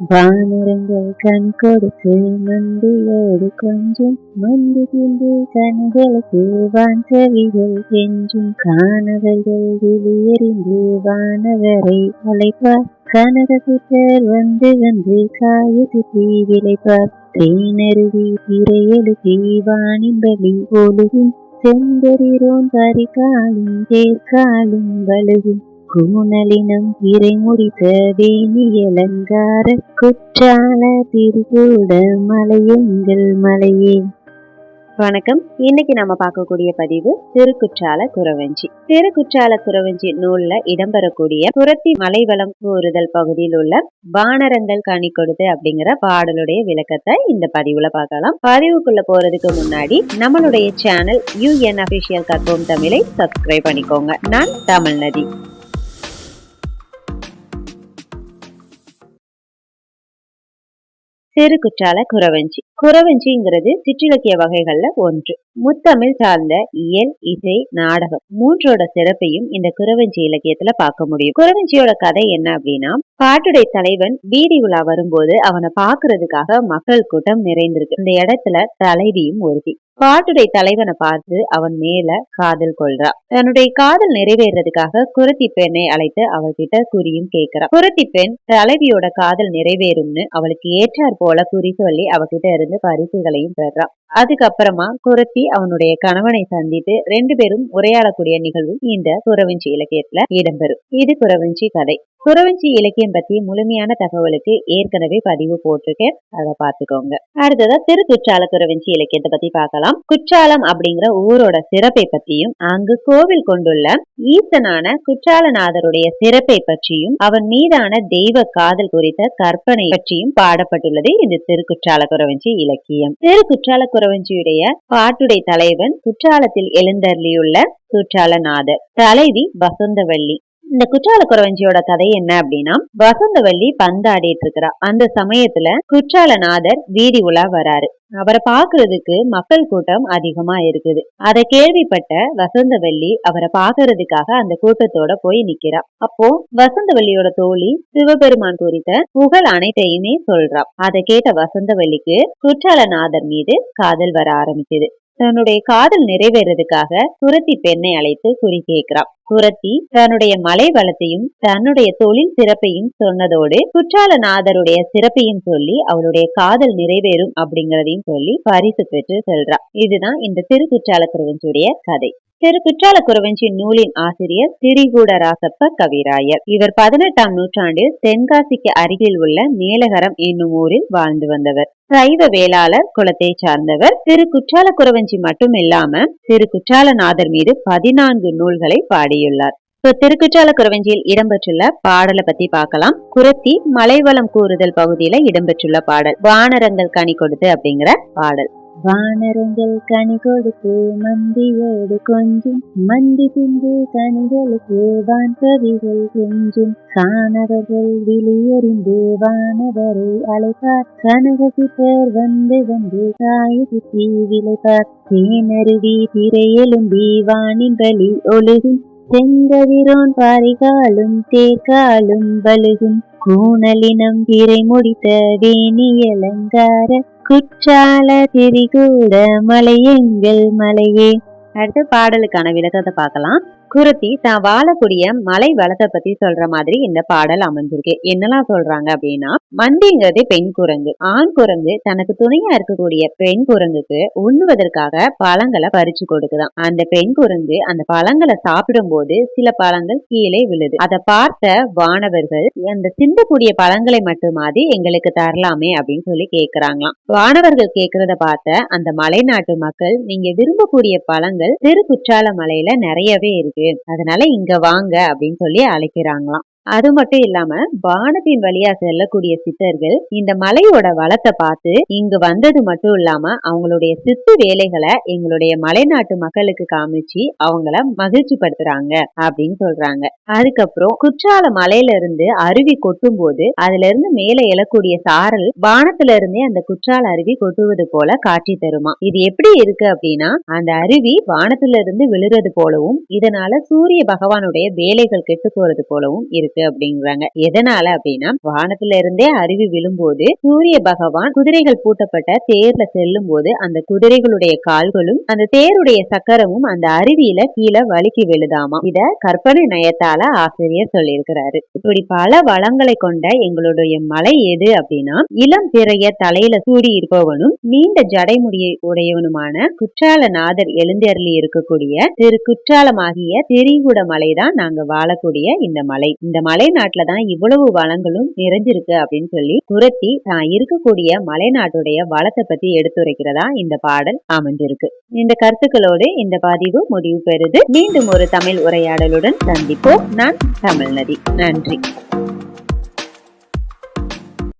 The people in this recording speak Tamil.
வானரங்கள் கண் கொடுத்து மந்தியோடு கொஞ்சம் மந்தி திண்டு கண்களுக்கு வான் கவிகள் என்றும் காணவர்கள் வெளியறிந்து வானவரை அழைப்பார். கனகசுத்தர் வந்து வந்து காயத்து தீ விளைப்பார். தேனருவி திரையெழுதி வானின் பலி ஒழுகும். செந்தரிரோன் பறிக்காலும் தேர்காலும் வலுகும் கூணலினம் இறை முடித்த குற்றால திருகூட மலையுங்கள் மலையே. வணக்கம். இன்னைக்கு நம்ம பார்க்கக்கூடிய பதிவு திருக்குற்றால குறவஞ்சி. திருக்குற்றால குறவஞ்சி நூல்ல இடம்பெறக்கூடிய புரத்தி மலைவளம் கூறுதல் பகுதியில் உள்ள வானரங்கள் கனி கொடுத்து அப்படிங்கிற பாடலுடைய விளக்கத்தை இந்த பதிவுல பார்க்கலாம். பதிவுக்குள்ள போறதுக்கு முன்னாடி நம்மளுடைய சேனல் யூஎன் அபிஷியல் கற்போம் தமிழை சப்ஸ்கிரைப் பண்ணிக்கோங்க. நான் தமிழ் நதி. சிறு குற்றால குறவஞ்சி. குறவஞ்சிங்கிறது சிற்றிலக்கிய வகைகள்ல ஒன்று. முத்தமிழ் சார்ந்த இயல் இசை நாடகம் மூன்றோட சிறப்பையும் இந்த குறவஞ்சி இலக்கியத்துல பார்க்க முடியும். குறவஞ்சியோட கதை என்ன அப்படின்னா பாட்டுடை தலைவன் வீதி உலா வரும்போது அவனை பாக்குறதுக்காக மக்கள் கூட்டம் நிறைந்திருக்கு. இந்த இடத்துல தலைவியும் ஒருத்தி. பாட்டுடை தலைவனை பார்த்து அவன் மேல காதல் கொள்றா தன்னுடைய காதல் நிறைவேறதுக்காக குரத்தி பெண்ணை அழைத்து அவள்கிட்ட குறியும் கேட்கிறான். குரத்தி பெண் தலைவியோட காதல் நிறைவேறும்னு அவளுக்கு ஏற்றார் போல குறி சொல்லி அவகிட்ட இருந்து பரிசுகளையும் பெறான் அதுக்கப்புறமா குரத்தி அவனுடைய கணவனை சந்தித்து ரெண்டு பேரும் உரையாடக்கூடிய நிகழ்வு இந்த குறவஞ்சி இலக்கியத்துல இடம்பெறும். இது குறவஞ்சி கதை. குறவஞ்சி இலக்கியம் பத்தி முழுமையான தகவலுக்கு ஏற்கனவே பதிவு போட்டிருக்கேன். அதை பார்த்துக்கோங்க. அடுத்ததா திரு குற்றால குறவஞ்சி இலக்கியத்தை பத்தி பார்க்கலாம். குற்றாலம் அப்படிங்கிற ஊரோட சிறப்பை பத்தியும் அங்கு கோவில் கொண்டுள்ள ஈசனான குற்றாலநாதருடைய சிறப்பை பற்றியும் அவன் மீதான தெய்வ காதல் குறித்த கற்பனை பற்றியும் பாடப்பட்டுள்ளது இந்த திருக்குற்றால குறவஞ்சி இலக்கியம். திரு குற்றால குறவஞ்சியுடைய பாட்டுடை தலைவன் குற்றாலத்தில் எழுந்தருளியுள்ள குற்றாலநாதர். தலைவி வசந்தவள்ளி இந்த குற்றால குறவஞ்சியோட கதை என்ன அப்படின்னா வசந்தவள்ளி பந்தாடிட்டு இருக்கிறா அந்த சமயத்துல குற்றாலநாதர் வீதி உலா வராரு. அவரை பாக்குறதுக்கு மக்கள் கூட்டம் அதிகமா இருக்குது. அதை கேள்விப்பட்ட வசந்தவல்லி அவரை பாக்குறதுக்காக அந்த கூட்டத்தோட போய் நிக்கிறா. அப்போ வசந்தவல்லியோட தோழி சிவபெருமான் குறித்த புகழ் அனைத்தையுமே சொல்றா. அதை கேட்ட வசந்தவல்லிக்கு குற்றாலநாதர் மீது காதல் வர ஆரம்பிக்குது. தன்னுடைய காதல் நிறைவேறதுக்காக குரத்தி பெண்ணை அழைத்து குறி கேட்கிறான் குரத்தி தன்னுடைய மலை வளத்தையும் தன்னுடைய தொழில் சிறப்பையும் சொன்னதோடு குற்றாலநாதருடைய சிறப்பையும் சொல்லி அவளுடைய காதல் நிறைவேறும் அப்படிங்கறதையும் சொல்லி பரிசு பெற்று செல்றா. இதுதான் இந்த திருக்குற்றால குறவஞ்சியுடைய கதை. திரு குற்றால குறவஞ்சி நூலின் ஆசிரியர் திரிகூட ராசப்ப கவிராயர். இவர் பதினெட்டாம் நூற்றாண்டில் தென்காசிக்கு அருகில் உள்ள மேலகரம் என்னும் ஊரில் வாழ்ந்து வந்தவர். சைவ வேளாளர் குலத்தை சார்ந்தவர். திரு குற்றால குறவஞ்சி மட்டும் இல்லாம திரு குற்றாலநாதர் மீது பதினான்கு நூல்களை பாடியுள்ளார். இப்போ திருக்குற்றால குறவஞ்சியில் இடம்பெற்றுள்ள பாடலை பத்தி பார்க்கலாம். குரத்தி மலைவளம் கூறுதல் பகுதியில இடம்பெற்றுள்ள பாடல். வானரங்கள் கனி கொடுத்து அப்படிங்கிற பாடல். வானரங்கள் கனி கொடுத்து மந்தியோடு கொஞ்சும். மந்தி தின்று கனிகளுக்கு வான் கவிகள் கொஞ்சம். காணவர்கள் வெளியறிந்து வானவரை அழைப்பார் கனகசித்தர் வந்து வந்து காயுது தீ விளைப்பார் தேனருவி திரையெலும்பி வானின் பலி ஒழுகும். செங்கதிரோன் பாரிகாலும் தேர்காலும் பலுகும் கூணலினம் திரை முடித்த வேணி அலங்கார குற்றால திரிகூட மலையெங்கள் மலையே. அடுத்து பாடலுக்கான விளக்கத்தை பார்க்கலாம். குருத்தி தான் வாழக்கூடிய மலை வளத்தை பத்தி சொல்ற மாதிரி இந்த பாடல் அமைஞ்சிருக்கு. என்னெல்லாம் சொல்றாங்க அப்படின்னா மந்திங்கிறது பெண் குரங்கு. ஆண் குரங்கு தனக்கு துணையா இருக்கக்கூடிய பெண் குரங்குக்கு உண்ணுவதற்காக பழங்களை பறிச்சு கொடுக்குதான். அந்த பெண் குரங்கு அந்த பழங்களை சாப்பிடும் போது சில பழங்கள் கீழே விழுது. அதை பார்த்த வானவர்கள் அந்த சிந்தக்கூடிய பழங்களை மட்டுமாதி எங்களுக்கு தரலாமே அப்படின்னு சொல்லி கேக்குறாங்களாம். வானவர்கள் கேக்குறத பார்த்த அந்த மலைநாட்டு மக்கள் நீங்க விரும்பக்கூடிய பழங்கள் திரு குற்றால மலையில நிறையவே இருக்கு. அதனால இங்க வாங்க அப்படின்னு சொல்லி அழைக்கிறாங்களாம். அது மட்டும் இல்லாம வானத்தின் வழியா செல்லக்கூடிய சித்தர்கள் இந்த மலையோட வளத்தை பார்த்து இங்கு வந்தது மட்டும் இல்லாம அவங்களுடைய சித்து வேலைகளை எங்களுடைய மலைநாட்டு மக்களுக்கு காமிச்சு அவங்கள மகிழ்ச்சி படுத்துறாங்க அப்படின்னு சொல்றாங்க. அதுக்கப்புறம் குற்றால மலையில இருந்து அருவி கொட்டும் போது அதுல இருந்து மேல எழக்கூடிய சாரல் வானத்துல இருந்தே அந்த குற்றால அருவி கொட்டுவது போல காட்சி தருமா? இது எப்படி இருக்கு அப்படின்னா அந்த அருவி வானத்துல இருந்து விழுறது போலவும் இதனால சூரிய பகவானுடைய வேலைகள் கெட்டு போறது போலவும் இருக்கு. இருக்கு அப்படிங்கிறாங்க. எதனால அப்படின்னா வானத்துல இருந்தே அருவி விழும்போது சூரிய பகவான் குதிரைகள் பூட்டப்பட்ட தேர்ல செல்லும் போது அந்த குதிரைகளுடைய கால்களும் அந்த தேருடைய சக்கரமும் அந்த அருவியில கீழே வலிக்கு விழுதாமா? இத கற்பனை நயத்தால ஆசிரியர் சொல்லியிருக்கிறாரு. இப்படி பல வளங்களை கொண்ட எங்களுடைய மலை எது அப்படின்னா இளம் பிறைய தலையில சூடி இருப்பவனும் நீண்ட ஜடைமுடியை உடையவனுமான குற்றாலநாதர் எழுந்தருளி இருக்கக்கூடிய திரு குற்றாலமாகிய திரிகுட மலைதான் நாங்க வாழக்கூடிய இந்த மலை. இந்த மலை நாட்டுல தான் இவ்வளவு வளங்களும் நிறைஞ்சிருக்கு அப்படின்னு சொல்லி துரத்தி தான் இருக்கக்கூடிய மலை நாட்டுடைய வளத்தை பத்தி எடுத்துரைக்கிறதா இந்த பாடல் அமைஞ்சிருக்கு. இந்த கருத்துக்களோடு இந்த பதிவு முடிவு பெறுது. மீண்டும் ஒரு தமிழ் உரையாடலுடன் சந்திப்போம். நான் தமிழ்நதி நன்றி.